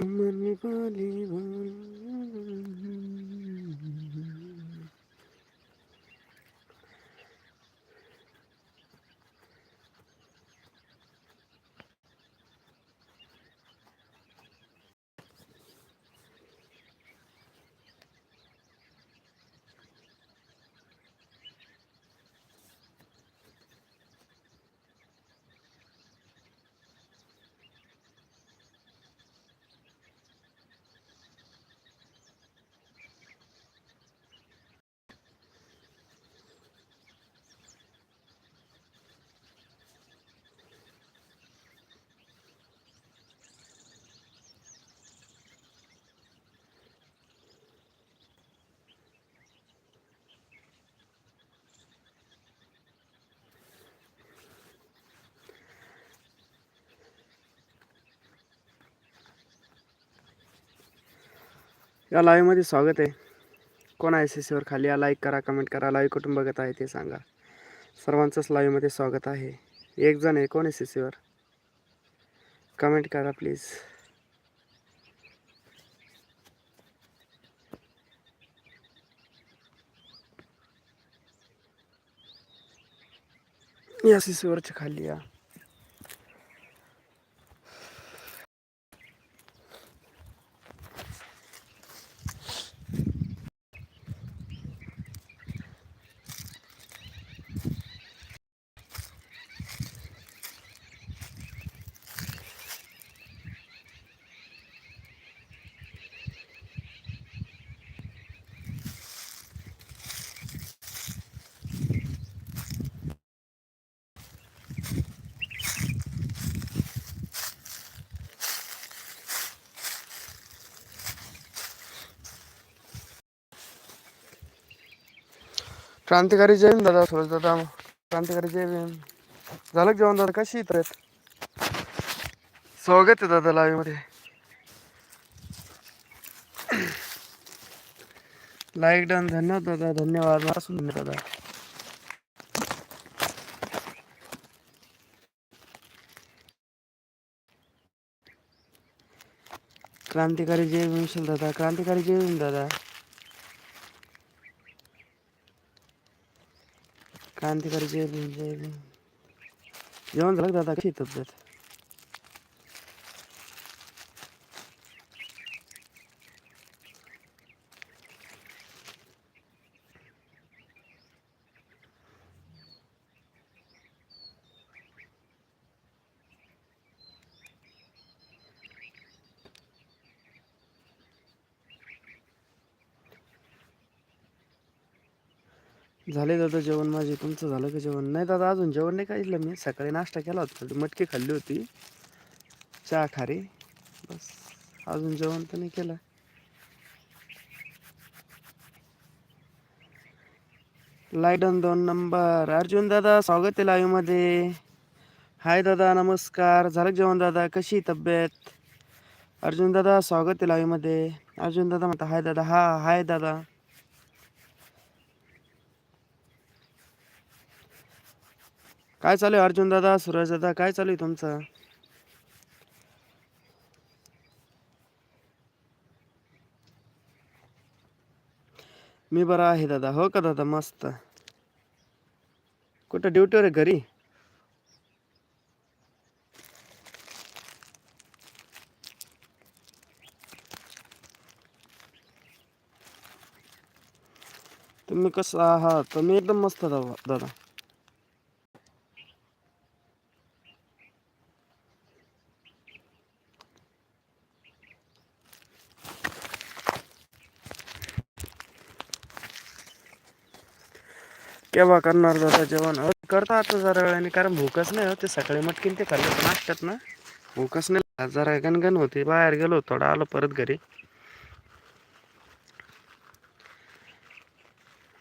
मरने वाली बात या लाईव्हमध्ये स्वागत आहे. कोण आहे सी सीवर खाली? या लाईक करा कमेंट करा. लाईव्ह कुठून बघत आहे ते सांगा. सर्वांचंच लाईव्हमध्ये स्वागत आहे. एक जण आहे. कोण आहे सी सीवर कमेंट करा प्लीज या सी सीवरच्या खाली या. क्रांतिकारी जय दादा सुरज दादा क्रांतिकारी जय भीम. झालं जेवण दादा? कशी येत आहेत? स्वागत आहे दादा लाईव्हमध्ये. लाईक डन धन्यवाद दादा धन्यवाद. असून धन्यवाद दादा. क्रांतिकारी जय भीम दादा. क्रांतिकारी जय भीम दादा. क्रांतिकारी जेवण भीम जय जेवण झालं दादा? कशी आहे झाले दादा जेवण माझे. तुमचं झालं का जेवण? नाही दादा अजून जेवण नाही काढलं मी. सकाळी नाश्ता केला होता. थोडी मटकी खाल्ली होती. चहा खारी बस. अजून जेवण तर नाही केलं. लाईडन दोन नंबर. अर्जुन दादा स्वागत आहे लाईव्हमध्ये. हाय दादा नमस्कार. झालं जेवण दादा? कशी तब्येत? अर्जुन दादा स्वागत आहे लाईव्हमध्ये. अर्जुन दादा म्हणता हाय दादा. हा हाय दादा. काय चालू आहे अर्जुन दादा सुरज दादा काय चालू आहे तुमचं? मी बरा आहे दादा हो का दादा मस्त. कुठं ड्युटीवर आहे घरी? तुम्ही कसं आहात? तुम्ही एकदम मस्त दादा. केव्हा करणार दादा जेवण? करतो आता जरा वेळाने कारण भूकच नाही होते सकाळी मटकीन ते खाल्लं पण असतात ना. भूकच नाही जरा गणगण होती बाहेर गेलो थोडा आलो परत घरी.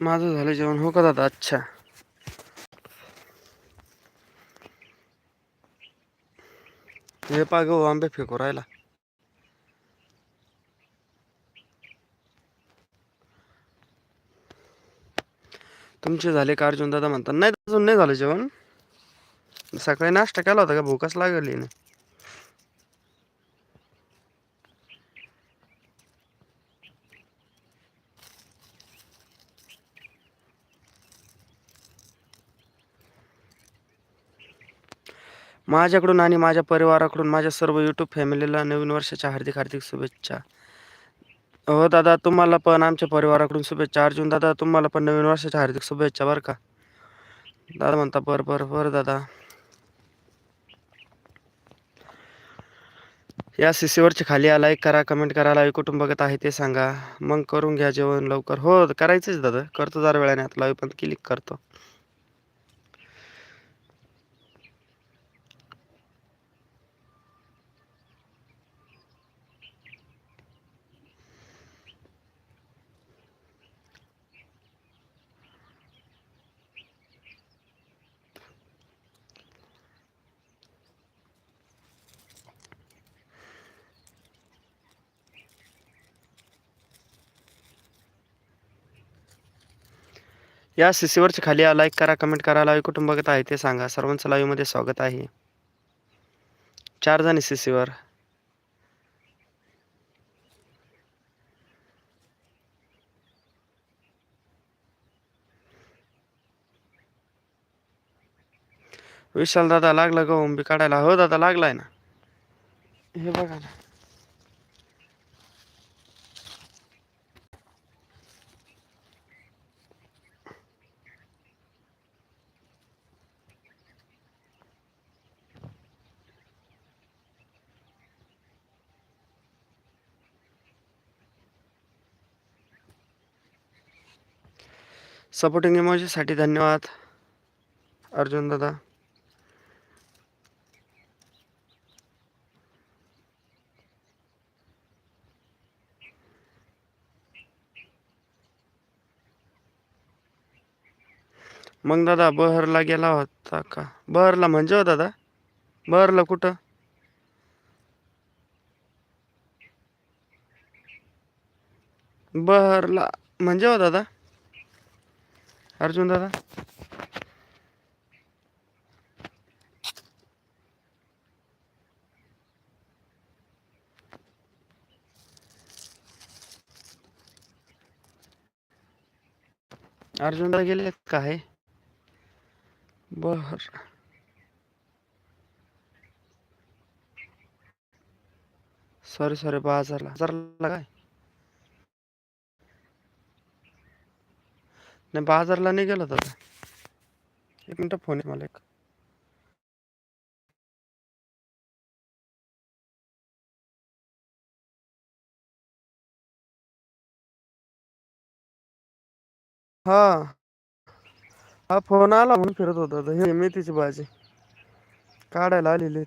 माझं झालं जेवण हो का दादा? अच्छा. हे पा गो आंबे फेकू राहिला. तुमचे झाले का अर्जुन दादा म्हणतात नाही अजून नाही झालं जेवण. सकाळी नाश्ता केला होता का भूकच लागली ना. माझ्याकडून आणि माझ्या परिवाराकडून माझ्या सर्व यूट्यूब फॅमिलीला नवीन वर्षाच्या हार्दिक हार्दिक शुभेच्छा. हो दादा तुम्हाला पण आमच्या परिवाराकडून शुभेच्छा. अर्जुन दादा तुम्हाला पण नवीन वर्षाच्या हार्दिक शुभेच्छा बरं का. दादा म्हणता बरं बरं बरं दादा. या सीसीवरच्या खाली या लाईक करा कमेंट करा लाईव्ह कुठून बघत आहे ते सांगा. मग करून घ्या जेवण लवकर. हो करायचंच दादा. करतो जरा वेळाने. आता लाईव्ह पण क्लिक करतो. या सीसीवरच्या खाली लाईक करा कमेंट करा लाईव्ह कुटुंबगत आहे ते सांगा. सर्वांचं लाईव्हमध्ये स्वागत आहे. चार जण सीसीवर विशाल दादा लागला गहू बी काढायला? हो दादा लागलाय ना. हे बघा ना. सपोर्टिंग इमोजीसाठी धन्यवाद अर्जुन दादा. मग दादा बहरला गेला होता का? बहरला म्हणजे हो दादा? बहरला कुठं? बहरला म्हणजे हो दादा? अर्जुन दादा? अर्जुन दादा गेले काय बर. सॉरी सॉरी बाजारला. बाजारला काय? नाही बाजारला नाही गेला दादा एक मिनटं फोन आहे मला एक. हा. हा फोन आला म्हणून फिरत होता. हे मेथीची भाजी काढायला आलेली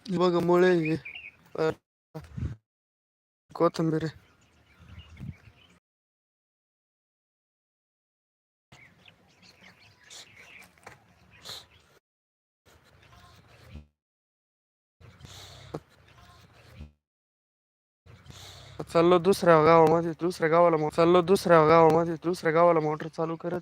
आहेत बघ मुळे हे. अ, कोथिंबीर आहे. चाललो दुसऱ्या गावामध्ये दुसऱ्या गावाला मो- चाललो दुसऱ्या गावामध्ये दुसऱ्या गावाला मोटर चालू करत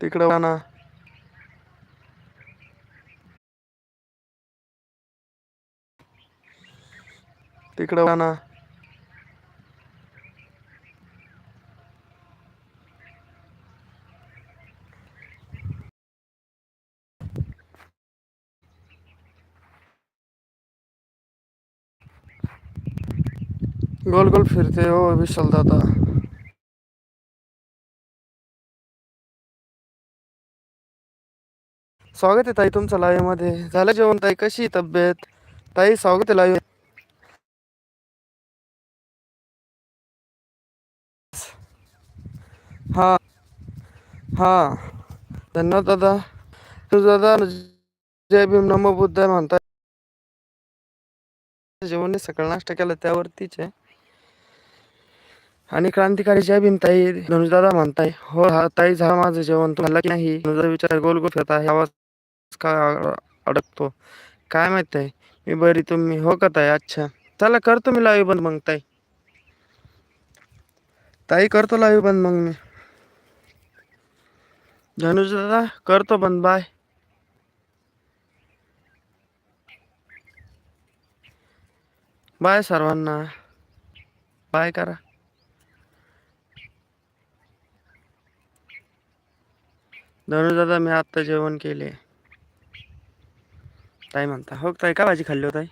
तिकडं तिकडं ना. गोल गोल फिरते हो अभी चलता दादा स्वागत आहे ताई तुमचं लाईव्हमध्ये. झालं जेवण ताई? कशी तब्येत? ताई स्वागत आहे लाईव्ह हा हा. धन्यवाद दादा. तू दादा जय भीम नम बुद्ध म्हणताय. जेवण सकाळ नाश्ता केला त्यावरतीच आहे. आणि क्रांतिकारी जय भीम ताई दादा म्हणताय. हो हा ताई झाला माझं जेवण. तुम्हाला की नाही? विचार गोल गोल फिरत आहे. आवाज का अडकतो? काय माहीत आहे मी बरी तुम्ही हो का ताई? अच्छा. चला करतो मी लाईव्ह बंद मग ताई. ताई करतो लाईव्ह बंद मग मी. धनुष दादा करतो बंद बाय बाय सर्वांना. बाय करा. धनुष दादा मी आत्ता जेवण केले ताई म्हणता? हो ताई का भाजी खाल्ली हो ताई?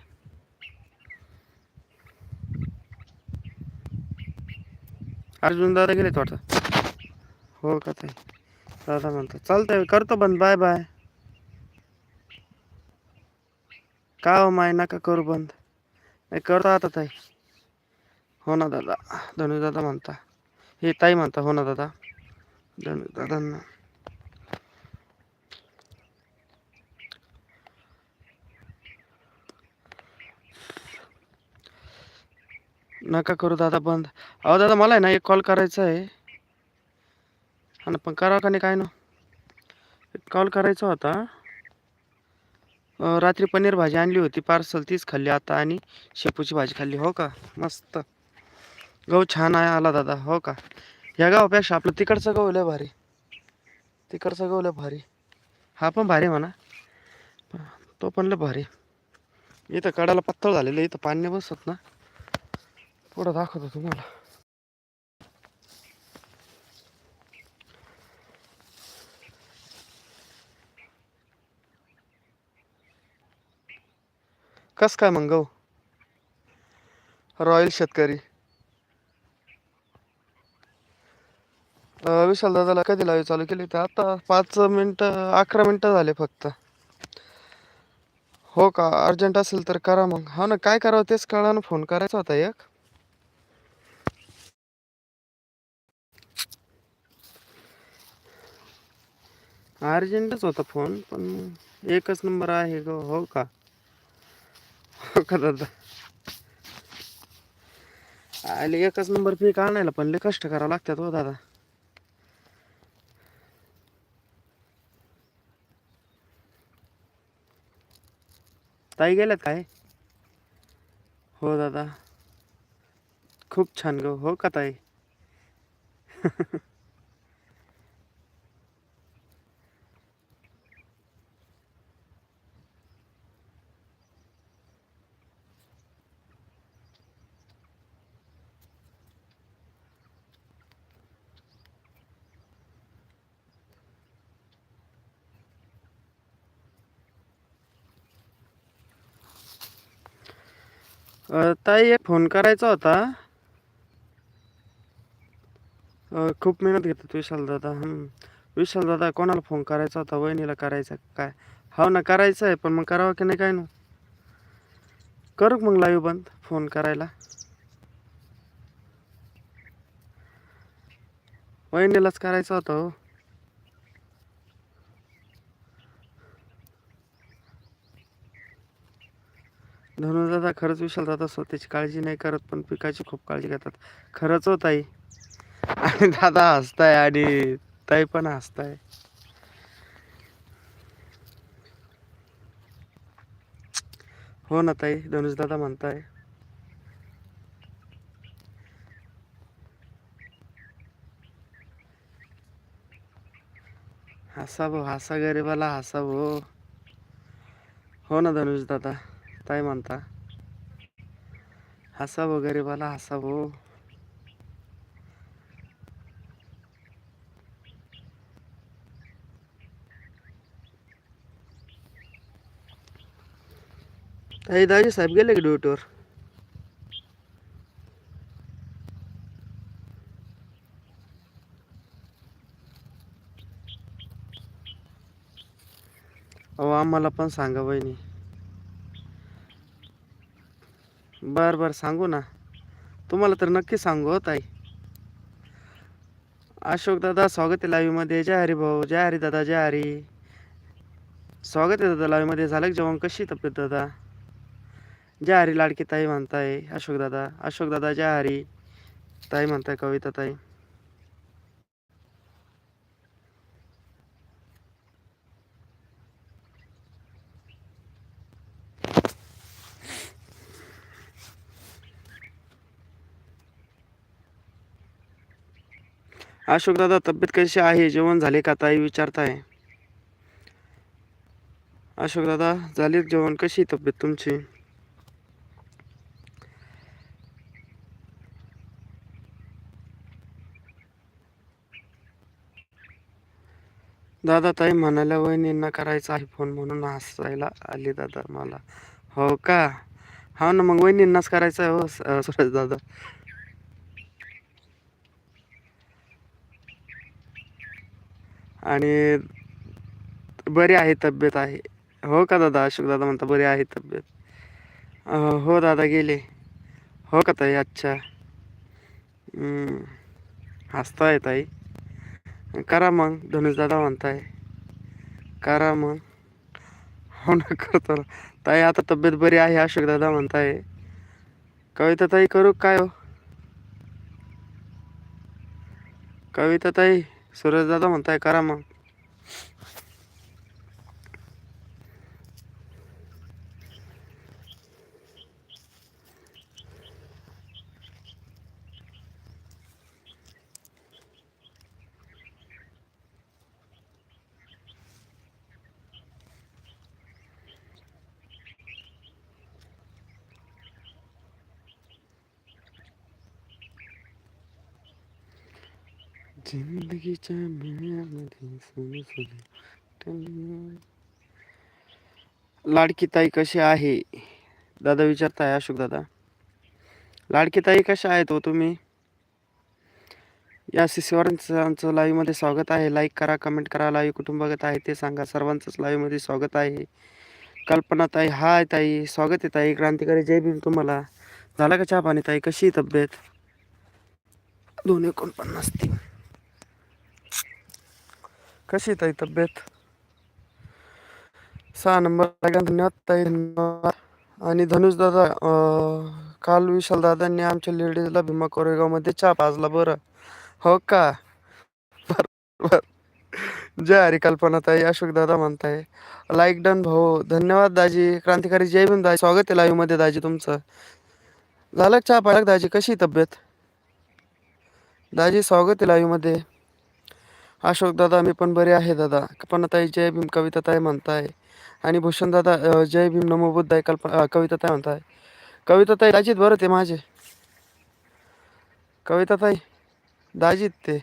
अर्जुन दादा गेले वाटतं. हो का ताई? दादा म्हणतो चालतंय करतो बंद बाय बाय. का हो माय नका करू बंद. नाही करतो आता ताई. हो ना दादा धनु दादा म्हणता. हे ताई म्हणता हो ना दादा. धनु दादांना नका करू दादा बंद. अहो दादा मला आहे ना एक कॉल करायचा आहे. हा ना पण करा का नाही काय ना? एक कॉल करायचा होता. रात्री पनीर भाजी आणली होती पार्सल तीच खाल्ली आता आणि शेपूची भाजी खाल्ली हो का? मस्त. गहू छान आहे आला दादा हो का? या गावापेक्षा आपलं तिकडचं गहू लय भारी. तिकडचं गहू लय भारी. हा पण भारी म्हणा. तो पण लय भारी. इथं कडाला पत्तळ झालेलं आहे, इथं पाणी बसत ना. पुढं दाखवतो तुम्हाला कस काय मग गहू रॉयल शेतकरी. विशाल दादाला कधी लावी चालू केली ते आता पाच मिनटं अकरा मिनटं झाले फक्त. हो का? अर्जंट असेल तर करा मग. हो ना काय करावं तेच कळा ना फोन करायचा होता एक. अर्जंटच होता फ़ोन, पण एकच नंबर आहे ग, हो का? हो का दादा? आले एकच नंबर पीक आणायला, पण लय कष्ट करावं लागतात हो दादा. ताई गेल्यात काय? हो दादा. खूप छान ग, हो का ताई? ताई एक फोन करायचा होता. खूप मेहनत घेतात विशाल दादा. विशाल दादा कोणाला फोन करायचा होता? वहिनीला करायचा काय? हो ना करायचं आहे पण मग करावं की नाही काय ना? करू मग लाईव्ह बंद फोन करायला? वहिनीलाच करायचा होता हो. धनुदादा खरंच विशाल दादा स्वतःची काळजी नाही करत पण पिकाची खूप काळजी घेतात. खरंच हो ताई. आणि दादा हसताय आणि ताई पण हसताय. हो ना ताई धनुषदादा म्हणताय. हसा भाऊ हसा गरीबाला हसा भाऊ हो ना धनुष दादा ताई म्हणता. हसा भाऊ गरीबाला हसा भाऊ दाजी साहेब गेले की ड्युटीवर अहो आम्हाला पण सांगा बहिणी. बर बर सांगू ना. तुम्हाला तर नक्की सांगू हो, ताई. अशोक दादा स्वागत आहे लाईव्ह जय हरी भाऊ जय हरी दादा जय हरी. स्वागत आहे दादा लाईव्ह झालं जेवण? कशी तब्येत दादा? जय हरी लाडकी ताई म्हणताय अशोक दादा. अशोक दादा जय हरी. ताई म्हणताय कविता ताई. अशोक दादा तब्येत कशी आहे? जेवण झाले का ताई? विचारताय. अशोक दादा झाले जेवण? कशी तब्येत तुमची? दादा ताई म्हणाल्या वहिनींना करायचा आहे फोन म्हणून हसायला आली दादा मला. हो का? हो ना मग वहिनींनाच करायचं आहे हो स- दादा. आणि बरी आहे तब्येत आहे. हो का दादा? अशोक दादा म्हणता बरी आहे तब्येत. हो दादा गेले. हो का ताई? अच्छा. हसताय ताई. करा मग धनुष दादा म्हणताय. करा मग. हो ना करतो ना. ताई आता तब्येत बरी आहे अशोक दादा म्हणताय. कविता ताई करू काय हो? कविता ताई सुरेश दादा म्हणताय करा मग. जिंदगीच्या मेळ्यामध्ये सुरू-सुरू लाडकी ताई कशी आहे? दादा विचारताय अशोक दादा. लाडकी ताई कशा आहेत हो तुम्ही? या शिशुवारांचं लाईव्हमध्ये स्वागत आहे. लाईक करा कमेंट करा लाईव्ह कुटुंब बघत आहे ते सांगा. सर्वांचंच लाईव्हमध्ये स्वागत आहे. कल्पना ताई हाय ताई. स्वागत आहे ताई. क्रांतिकारी जय भीम तुम्हाला. झाला का चहा पाणी ताई? कशी तब्येत? दोन एकोणपन्नास तीन. कशी आहे ताई तब्येत? सहा नंबर धन्यवाद ताई धन्यवाद. आणि धनुष दादा काल विशाल दादांनी आमच्या लेडीजला भीमा कोरेगावमध्ये चहा पाजला बरं. हो का? बर बर. जय हरी कल्पना ताई अशोक दादा म्हणताय. लाईक डन भाऊ धन्यवाद दाजी. क्रांतिकारी जय भीम दाजी. स्वागत आहे लाईव्हमध्ये दाजी तुमचं. झालं चहा पालक दाजी? कशी तब्येत? दाजी स्वागत आहे लाईव्हमध्ये. अशोक दादा मी पण बरे आहे दादा. कल्पना ताई जय भीम कविताताई म्हणताय. आणि भूषण दादा जय भीम नमो बुद्ध कल्पना कविताताई म्हणताय. कविता ताई दाजीत बरं ते माझे. कविता ताई दाजीत ते.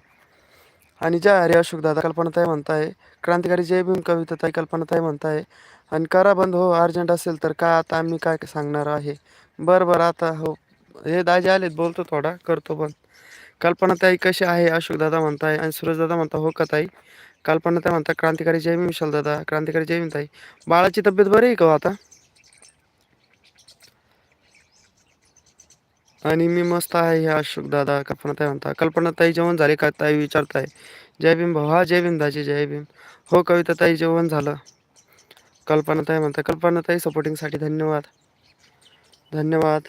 आणि जय हरे अशोक दादा कल्पनाताई म्हणताय. क्रांतिकारी जय भीम कविताताई कल्पनाताई म्हणताय. आणि करा बंद हो अर्जंट असेल तर का आता आम्ही काय सांगणार आहे? बरं बरं आता हो. हे दाजी आलेत बोलतो थोडा करतो बंद. कल्पना ताई कशी आहे? अशोक दादा म्हणताय आणि सुरेश दादा म्हणता हो का ताई? कल्पना ताई म्हणता क्रांतिकारी जय भीम विशाल दादा क्रांतिकारी जय ताई. बाळाची तब्येत बरी आहे का हो आता? आणि मी मस्त आहे हे अशोक दादा कल्पना ताई म्हणता कल्पना ताई जेवण झाले का ताई विचारताय? जय भीम भाऊ हा जय भीम दाजी जय भीम. हो कविता ताई जेवण झालं. कल्पना ताई म्हणता कल्पना ताई सपोर्टिंगसाठी धन्यवाद. धन्यवाद.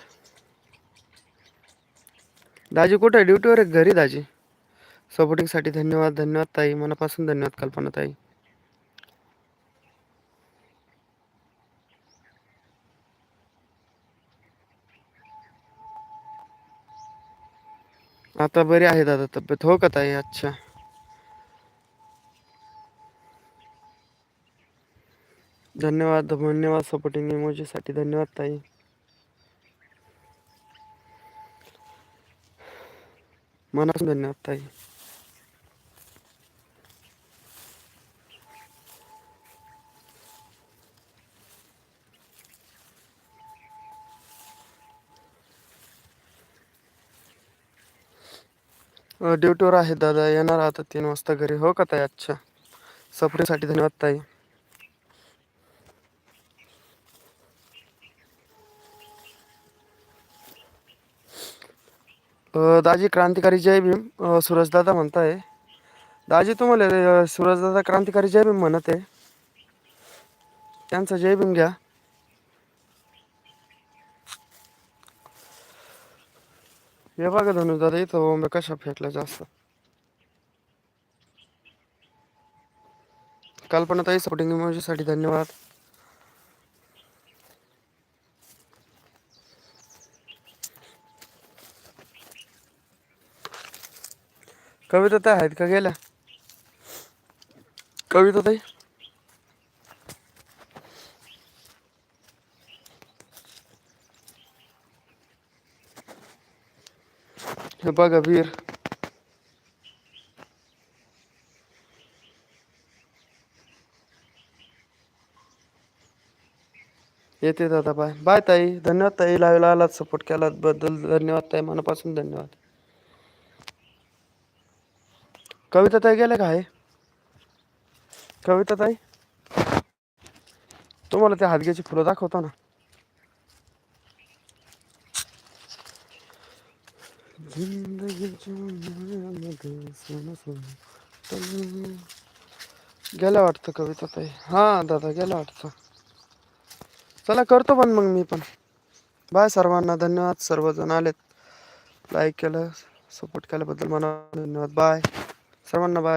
दाजी कुठे ड्युटीवर आहे घरी दाजी. सपोर्टिंगसाठी धन्यवाद धन्यवाद ताई. मनापासून धन्यवाद कल्पना ताई. आता बरी आहे दादा तब्येत. हो का ताई? अच्छा. धन्यवाद धन्यवाद सपोर्टिंग इमोजीसाठी धन्यवाद ताई. मनापासून धन्यवाद ताई. ड्युटीवर आहे दादा. येणार आता तीन वाजता घरी. हो का ताई? अच्छा. सपोर्टिंगसाठी धन्यवाद ताई. दाजी क्रांतिकारी जय भीम सूरजदादा म्हणताय दाजी तुम्हाला सूरजदादा क्रांतिकारी जय भीम म्हणत आहे. त्यांचा जय भीम घ्या. हे बघा धनुषदादा इथं बॉम्बे कशा फेकल्या जास्त. कल्पना ताई सपोर्टिंग इमोजीसाठी धन्यवाद. कविता ताई आहेत का गेल्या? कविता ताई. हे बघा वीर. येते दादा बाय बाय ताई. धन्यवाद ताई. लावला आलात सपोर्ट केलात बद्दल धन्यवाद ताई. मनापासून धन्यवाद. कविता ताई गेल्या का आहे कविता ताई? तुम्हाला त्या हादग्याची फुलं दाखवता ना. जिंदगीच्या गेल्या वाटतं कविता ताई. हा दादा गेला वाटतं. चला करतो पण मग मी पण. बाय सर्वांना धन्यवाद. सर्वजण आलेत. लाईक केलं सपोर्ट केल्याबद्दल मला धन्यवाद. बाय सर्वांना बाय